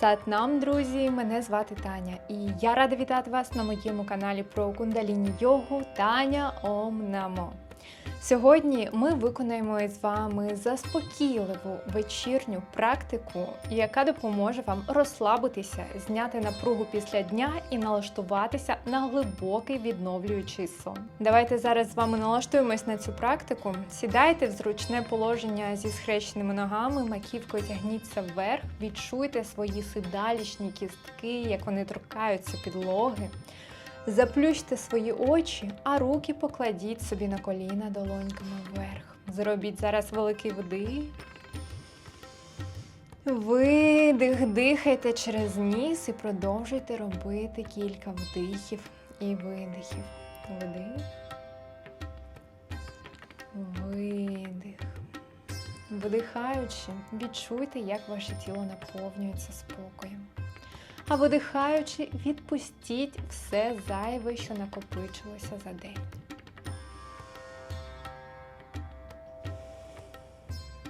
Сатнам, друзі! Мене звати Таня, і я рада вітати вас на моєму каналі про кундаліні йогу Таня Ом Намо. Сьогодні ми виконаємо з вами заспокійливу вечірню практику, яка допоможе вам розслабитися, зняти напругу після дня і налаштуватися на глибокий відновлюючий сон. Давайте зараз з вами налаштуємось на цю практику. Сідайте в зручне положення зі схрещеними ногами, маківкою тягніться вверх, відчуйте свої сидалічні кістки, як вони торкаються підлоги. Заплющте свої очі, а руки покладіть собі на коліна долоньками вверх. Зробіть зараз великий вдих. Видих, дихайте через ніс і продовжуйте робити кілька вдихів і видихів. Вдих. Видих. Вдихаючи, відчуйте, як ваше тіло наповнюється спокоєм. А видихаючи, відпустіть все зайве, що накопичилося за день.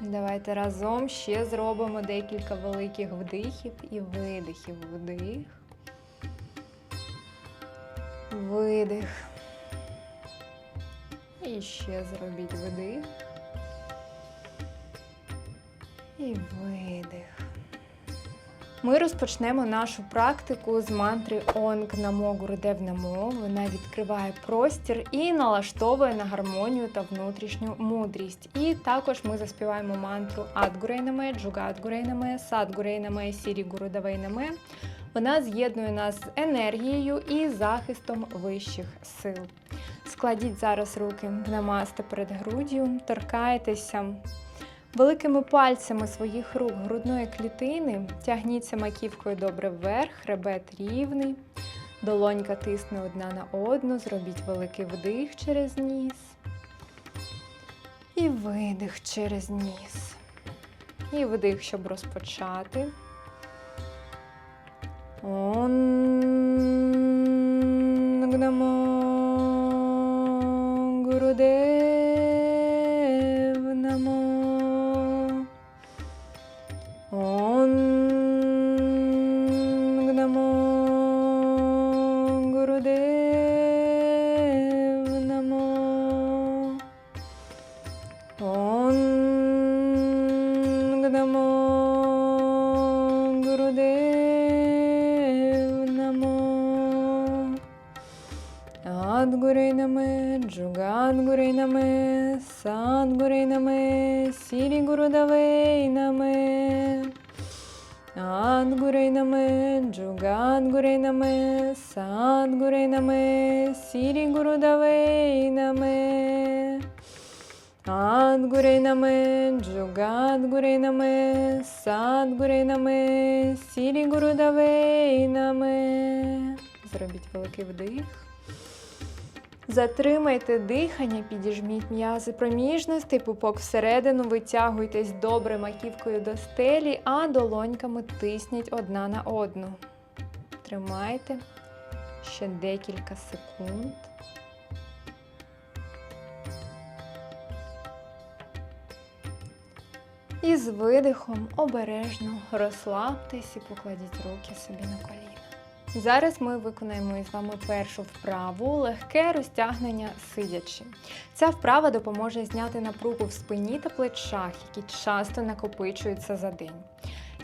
Давайте разом ще зробимо декілька великих вдихів і видихів. Вдих. Видих. І ще зробіть вдих. І видих. Ми розпочнемо нашу практику з мантри Онг Намо Гурудев Намо. Вона відкриває простір і налаштовує на гармонію та внутрішню мудрість. І також ми заспіваємо мантру Адгурей Наме, Джугадгурей Наме, Садгурей Наме, Сірі Гурудавей Наме. Вона з'єднує нас з енергією і захистом вищих сил. Складіть зараз руки намасте перед груддю, торкайтеся Великими пальцями своїх рук грудної клітини тягніться маківкою добре вверх, хребет рівний, долонька тисне одна на одну, зробіть великий вдих через ніс і видих через ніс. І вдих, щоб розпочати. Он Намо Гурудавей наме. Адгурей наме, Джугадгурей наме, Садгурей наме, Сірі Гурудавей наме. Зробіть великий вдих. Затримайте дихання, підіжміть м'язи проміжності, пупок всередину, витягуйтесь добре маківкою до стелі, а долоньками тисніть одна на одну. Тримайте ще декілька секунд. І з видихом обережно розслабтесь і покладіть руки собі на коліна. Зараз ми виконаємо із вами першу вправу легке розтягнення сидячи. Ця вправа допоможе зняти напругу в спині та плечах, які часто накопичуються за день.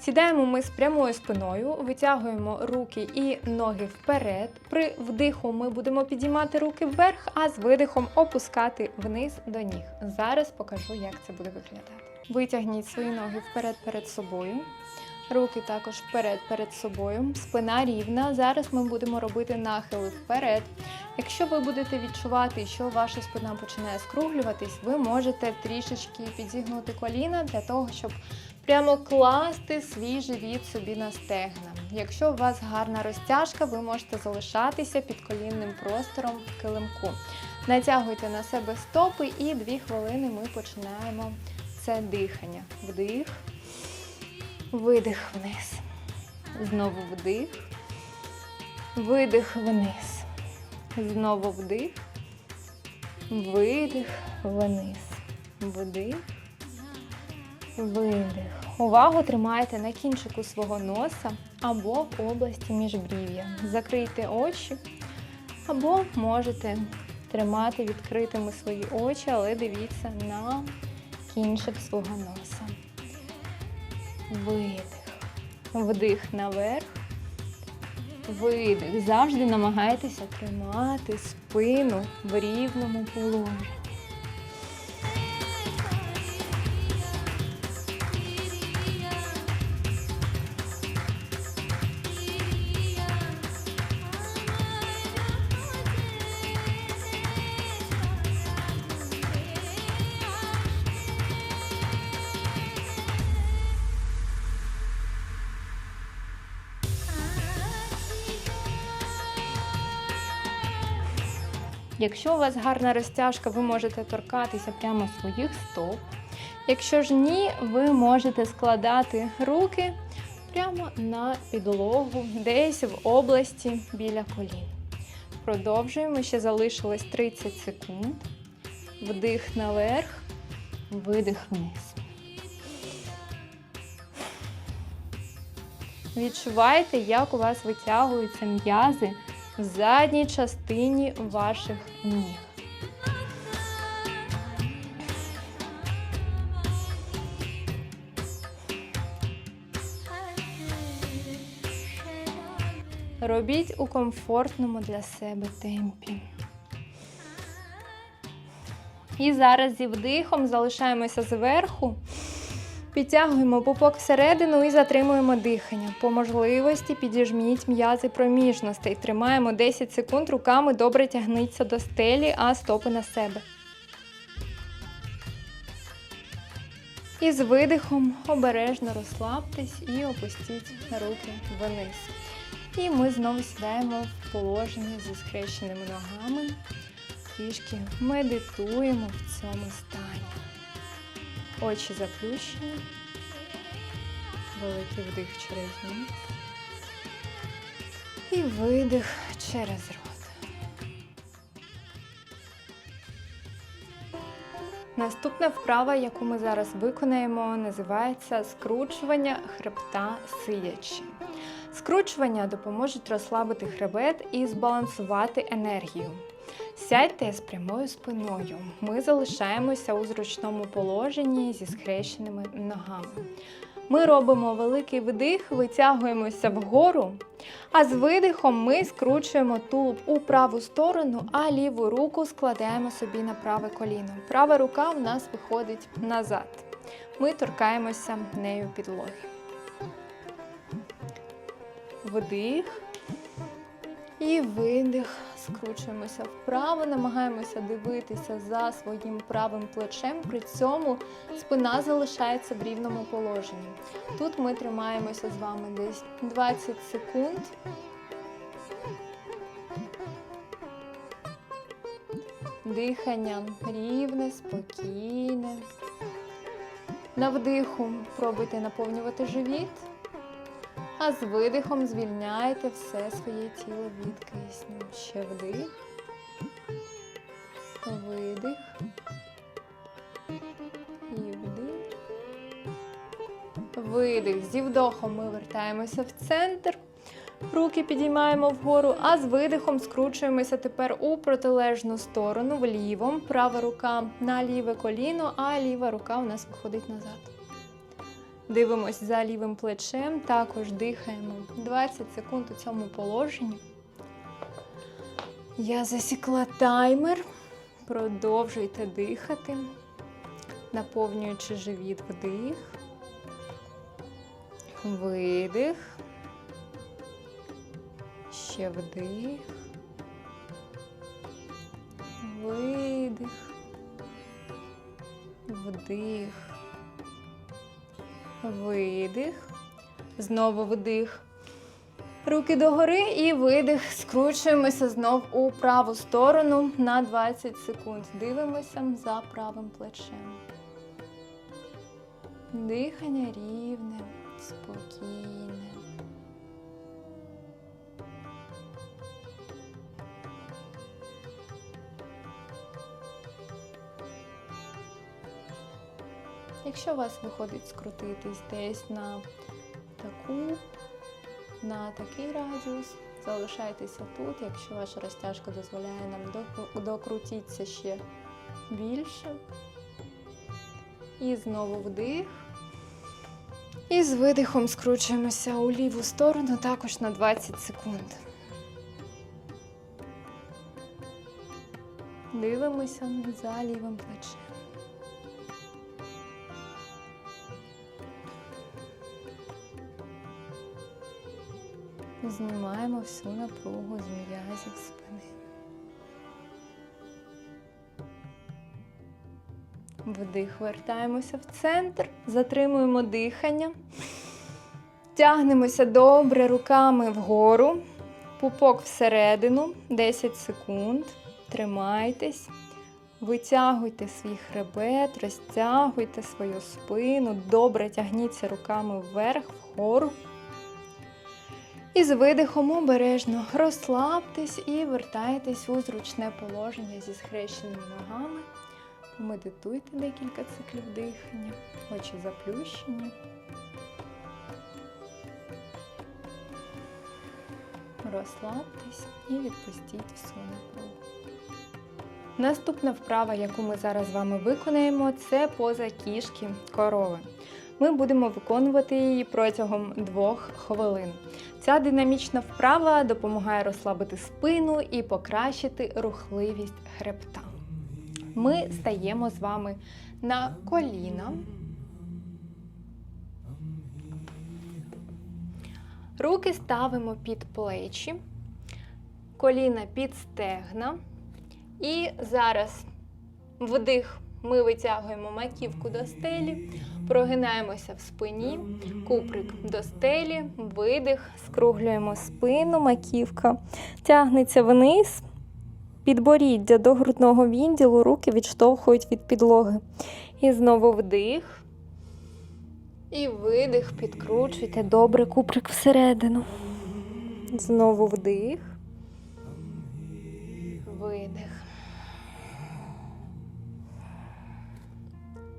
Сідаємо ми з прямою спиною, витягуємо руки і ноги вперед. При вдиху ми будемо підіймати руки вверх, а з видихом опускати вниз до ніг. Зараз покажу, як це буде виглядати. Витягніть свої ноги вперед перед собою. Руки також вперед перед собою, спина рівна. Зараз ми будемо робити нахили вперед. Якщо ви будете відчувати, що ваша спина починає скруглюватись, ви можете трішечки підігнути коліна для того, щоб прямо класти свій живіт собі на стегна. Якщо у вас гарна розтяжка, ви можете залишатися під колінним простором в килимку. Натягуйте на себе стопи і дві хвилини ми починаємо це дихання. Вдих. Видих вниз. Знову вдих. Видих вниз. Знову вдих. Видих вниз. Вдих. Видих. Увагу тримайте на кінчику свого носа або в області міжбрів'я. Закрийте очі, або можете тримати відкритими свої очі, але дивіться на кінчик свого носа. Видих. Вдих наверх. Видих. Завжди намагайтеся тримати спину в рівному положенні. Якщо у вас гарна розтяжка, ви можете торкатися прямо своїх стоп. Якщо ж ні, ви можете складати руки прямо на підлогу, десь в області біля колін. Продовжуємо, ще залишилось 30 секунд. Вдих наверх, видих вниз. Відчувайте, як у вас витягуються м'язи в задній частині ваших ніг. Робіть у комфортному для себе темпі. І зараз зі вдихом залишаємося зверху. Підтягуємо пупок всередину і затримуємо дихання. По можливості підіжміть м'язи проміжностей. Тримаємо 10 секунд, руками добре тягніться до стелі, а стопи на себе. І з видихом обережно розслабтесь і опустіть руки вниз. І ми знову сідаємо в положення зі скрещеними ногами. Трішки медитуємо в цьому стані. Очі заплющені. Великий вдих через ніс. І видих через рот. Наступна вправа, яку ми зараз виконаємо, називається скручування хребта сидячи. Скручування допоможуть розслабити хребет і збалансувати енергію. Сядьте з прямою спиною. Ми залишаємося у зручному положенні зі схрещеними ногами. Ми робимо великий вдих, витягуємося вгору, а з видихом ми скручуємо тулуб у праву сторону, а ліву руку складаємо собі на праве коліно. Права рука в нас виходить назад. Ми торкаємося нею підлоги. Вдих. І видих, скручуємося вправо, намагаємося дивитися за своїм правим плечем, при цьому спина залишається в рівному положенні. Тут ми тримаємося з вами десь 20 секунд. Дихання рівне, спокійне. На вдиху пробуйте наповнювати живіт. А з видихом звільняйте все своє тіло від кисню. Ще вдих, видих і вдих. Видих. Зі вдохом ми вертаємося в центр. Руки підіймаємо вгору, а з видихом скручуємося тепер у протилежну сторону, вліво. Права рука на ліве коліно, а ліва рука у нас виходить назад. Дивимось за лівим плечем, також дихаємо 20 секунд у цьому положенні. Я засікла таймер. Продовжуйте дихати, наповнюючи живіт вдих, видих, ще вдих, видих, вдих. Видих. Знову вдих. Руки догори і видих. Скручуємося знов у праву сторону на 20 секунд. Дивимося за правим плечем. Дихання рівне, спокійне. Якщо у вас виходить скрутитись десь на таку, на такий радіус, залишайтеся тут. Якщо ваша розтяжка дозволяє нам докрутитися ще більше. І знову вдих. І з видихом скручуємося у ліву сторону також на 20 секунд. Дивимося за лівим плечем. Знімаємо всю напругу з м'язів спини. Вдих, вертаємося в центр, затримуємо дихання. Тягнемося добре руками вгору, пупок всередину, 10 секунд. Тримайтесь, витягуйте свій хребет, розтягуйте свою спину, добре тягніться руками вверх, вгору. І з видихом обережно розслабтесь і вертайтесь у зручне положення зі схрещеними ногами. Помедитуйте декілька циклів дихання, очі заплющені. Розслабтесь і відпустіть всю напругу. Наступна вправа, яку ми зараз з вами виконаємо, це поза кішки корови. Ми будемо виконувати її протягом двох хвилин. Ця динамічна вправа допомагає розслабити спину і покращити рухливість хребта. Ми стаємо з вами на коліна. Руки ставимо під плечі, коліна під стегна. І зараз вдих ми витягуємо маківку до стелі, прогинаємося в спині, куприк до стелі, видих, скруглюємо спину, маківка тягнеться вниз, підборіддя до грудного відділу, руки відштовхують від підлоги. І знову вдих. І видих, підкручуйте добре куприк всередину. Знову вдих. Видих.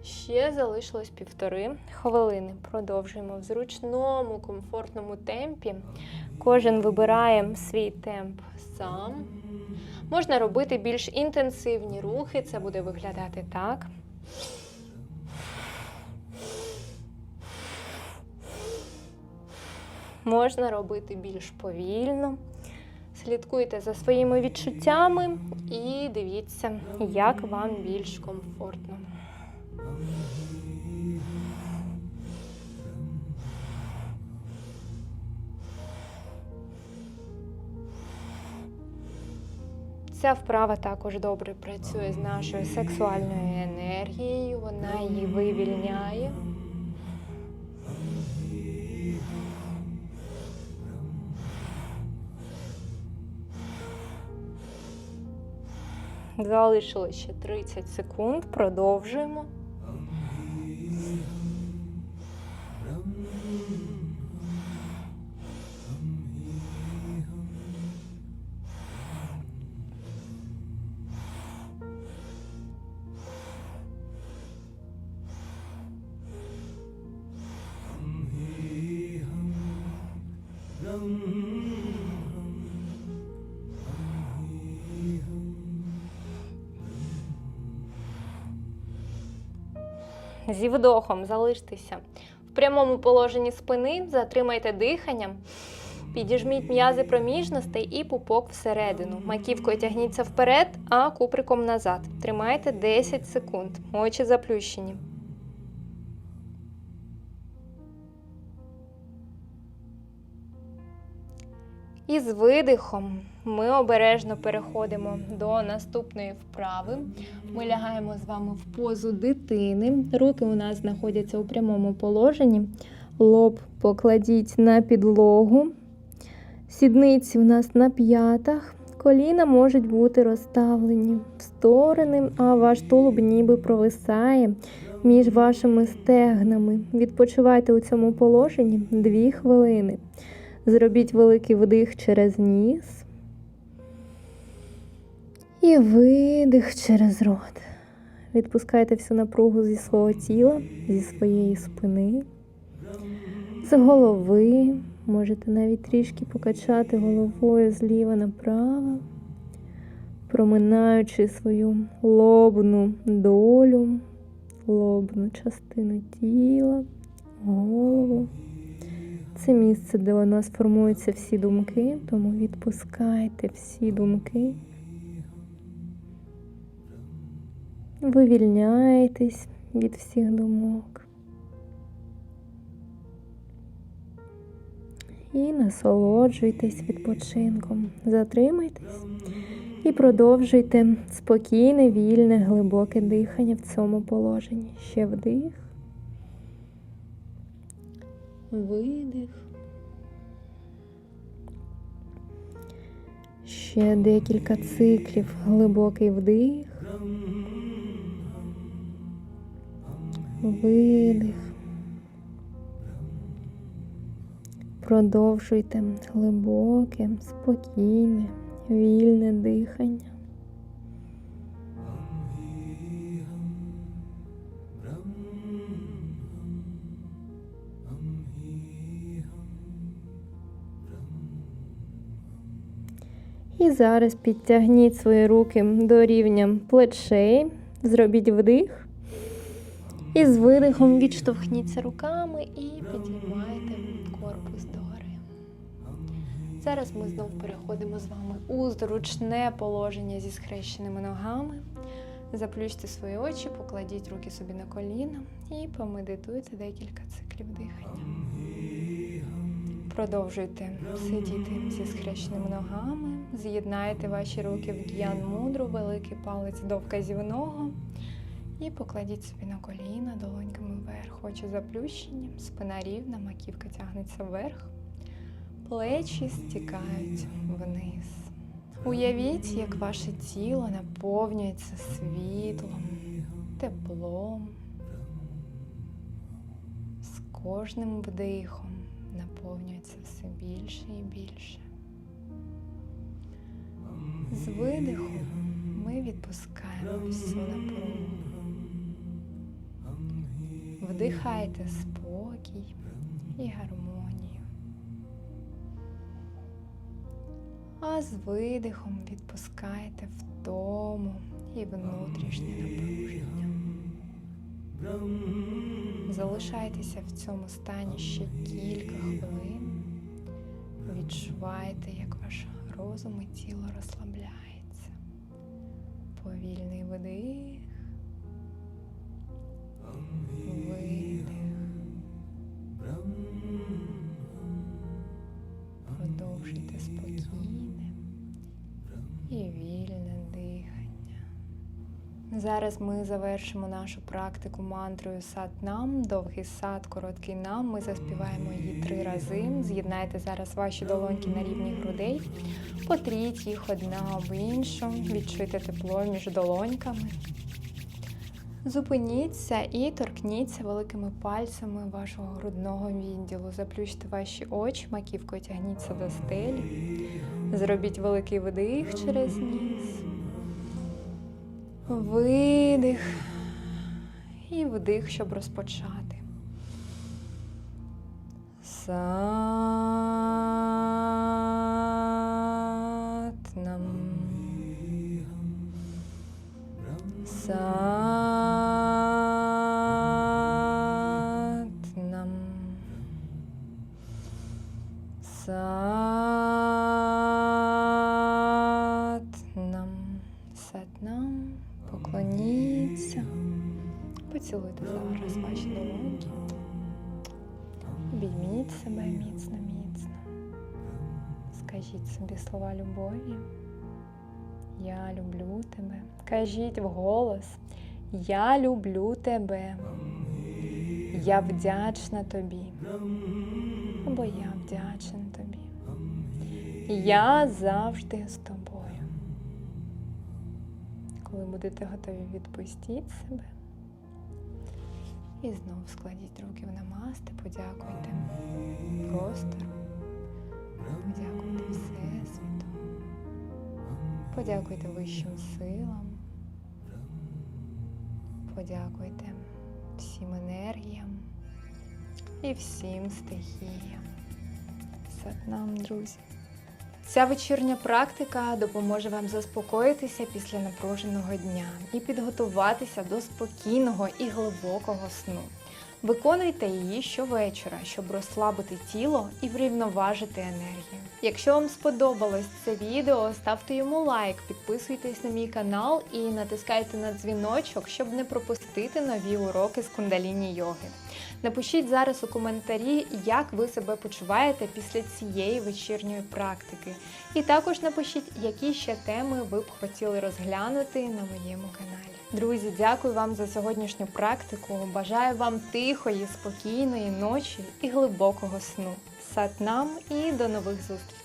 Ще залишилось півтори хвилини. Продовжуємо в зручному, комфортному темпі. Кожен вибирає свій темп сам. Можна робити більш інтенсивні рухи, це буде виглядати так. Можна робити більш повільно. Слідкуйте за своїми відчуттями і дивіться, як вам більш комфортно. Ця вправа також добре працює з нашою сексуальною енергією, вона її вивільняє. Залишилося ще 30 секунд, продовжуємо. Зі вдохом залиштеся в прямому положенні спини, затримайте дихання, підіжміть м'язи проміжностей і пупок всередину. Маківкою тягніться вперед, а куприком назад. Тримайте 10 секунд. Очі заплющені. І з видихом ми обережно переходимо до наступної вправи. Ми лягаємо з вами в позу дитини. Руки у нас знаходяться у прямому положенні. Лоб покладіть на підлогу. Сідниці у нас на п'ятах. Коліна можуть бути розставлені в сторони, а ваш тулуб ніби провисає між вашими стегнами. Відпочивайте у цьому положенні 2 хвилини. Зробіть великий вдих через ніс. І видих через рот. Відпускайте всю напругу зі свого тіла, зі своєї спини, з голови. Можете навіть трішки покачати головою зліва направо, проминаючи свою лобну долю, лобну частину тіла, голову. Це місце, де у нас формуються всі думки, тому відпускайте всі думки. Вивільняйтесь від всіх думок. І насолоджуйтесь відпочинком. Затримайтесь і продовжуйте спокійне, вільне, глибоке дихання в цьому положенні. Ще вдих. Видих. Ще декілька циклів глибокий вдих. Видих. Продовжуйте глибоке, спокійне, вільне дихання. І зараз підтягніть свої руки до рівня плечей, зробіть вдих. І з видихом відштовхніться руками і підіймайте корпус догори. Зараз ми знов переходимо з вами у зручне положення зі схрещеними ногами. Заплющте свої очі, покладіть руки собі на коліна і помедитуйте декілька циклів дихання. Продовжуйте сидіти зі схрещеними ногами, з'єднайте ваші руки в г'ян мудру, великий палець до вказівного. І покладіть собі на коліна долоньками вверх, очі заплющені, спина рівна, маківка тягнеться вверх, плечі стікають вниз. Уявіть, як ваше тіло наповнюється світлом, теплом. З кожним вдихом наповнюється все більше і більше. З видихом ми відпускаємо всю напругу. Вдихайте спокій і гармонію. А з видихом відпускайте втому і внутрішнє напруження. Залишайтеся в цьому стані ще кілька хвилин. Відчувайте, як ваш розум і тіло розслабляється. Повільний вдих. Видих. Продовжуйте спокійне і вільне дихання. Зараз ми завершимо нашу практику мантрою сад нам, довгий сад, короткий нам. Ми заспіваємо її три рази. З'єднайте зараз ваші долоньки на рівні грудей, потріть їх одна об іншу, відчуйте тепло між долоньками. Зупиніться і торкніться великими пальцями вашого грудного відділу. Заплющте ваші очі, маківкою тягніться до стелі. Зробіть великий вдих через ніс. Видих і вдих, щоб розпочати. Сатнам. Сатнам. Поцілуйте зараз ваші долоньки. Обійміть себе міцно, міцно. Скажіть собі слова любові. Я люблю тебе. Кажіть вголос. Я люблю тебе. Я вдячна тобі. Або я вдячен тобі. Я завжди з тобою. Коли будете готові, відпустіть себе. І знову складіть руки в намасти, подякуйте простору, подякуйте Всесвіту, подякуйте вищим силам. подякуйте всім енергіям і всім стихіям. Сатнам, друзі. Ця вечірня практика допоможе вам заспокоїтися після напруженого дня і підготуватися до спокійного і глибокого сну. Виконуйте її щовечора, щоб розслабити тіло і врівноважити енергію. Якщо вам сподобалось це відео, ставте йому лайк, підписуйтесь на мій канал і натискайте на дзвіночок, щоб не пропустити нові уроки з кундаліні йоги. Напишіть зараз у коментарі, як ви себе почуваєте після цієї вечірньої практики. І також напишіть, які ще теми ви б хотіли розглянути на моєму каналі. Друзі, дякую вам за сьогоднішню практику. Бажаю вам тихої, спокійної ночі і глибокого сну. Сатнам і до нових зустрічей!